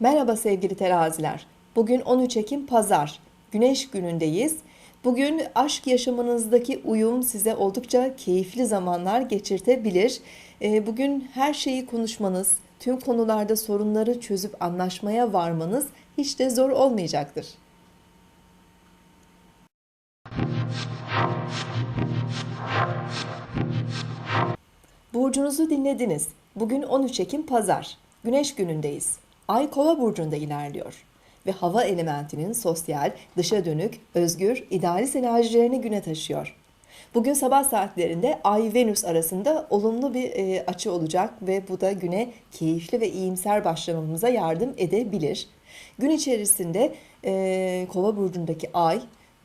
Merhaba sevgili teraziler. Bugün 13 Ekim Pazar. Güneş günündeyiz. Bugün aşk yaşamınızdaki uyum size oldukça keyifli zamanlar geçirtebilir. Ee, Bugün her şeyi konuşmanız, tüm konularda sorunları çözüp anlaşmaya varmanız hiç de zor olmayacaktır. Burcunuzu dinlediniz. Bugün 13 Ekim Pazar. Güneş günündeyiz. Ay Kova burcunda ilerliyor ve hava elementinin sosyal, dışa dönük, özgür, idealist enerjilerini güne taşıyor. Bugün sabah saatlerinde Ay Venüs arasında olumlu bir e, açı olacak ve bu da güne keyifli ve iyimser başlamamıza yardım edebilir. Gün içerisinde e, Kova burcundaki Ay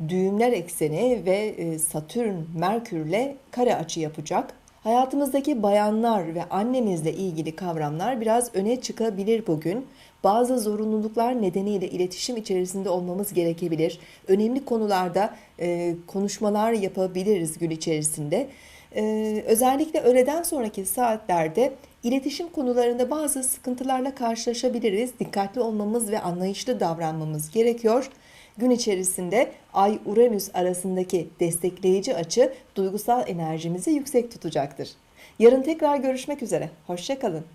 düğümler ekseni ve e, Satürn Merkürle kare açı yapacak. Hayatımızdaki bayanlar ve annemizle ilgili kavramlar biraz öne çıkabilir bugün. Bazı zorunluluklar nedeniyle iletişim içerisinde olmamız gerekebilir. Önemli konularda e, konuşmalar yapabiliriz gün içerisinde. E, özellikle öğleden sonraki saatlerde iletişim konularında bazı sıkıntılarla karşılaşabiliriz. Dikkatli olmamız ve anlayışlı davranmamız gerekiyor. Gün içerisinde Ay-Uranüs arasındaki destekleyici açı duygusal enerjimizi yüksek tutacaktır. Yarın tekrar görüşmek üzere. Hoşçakalın.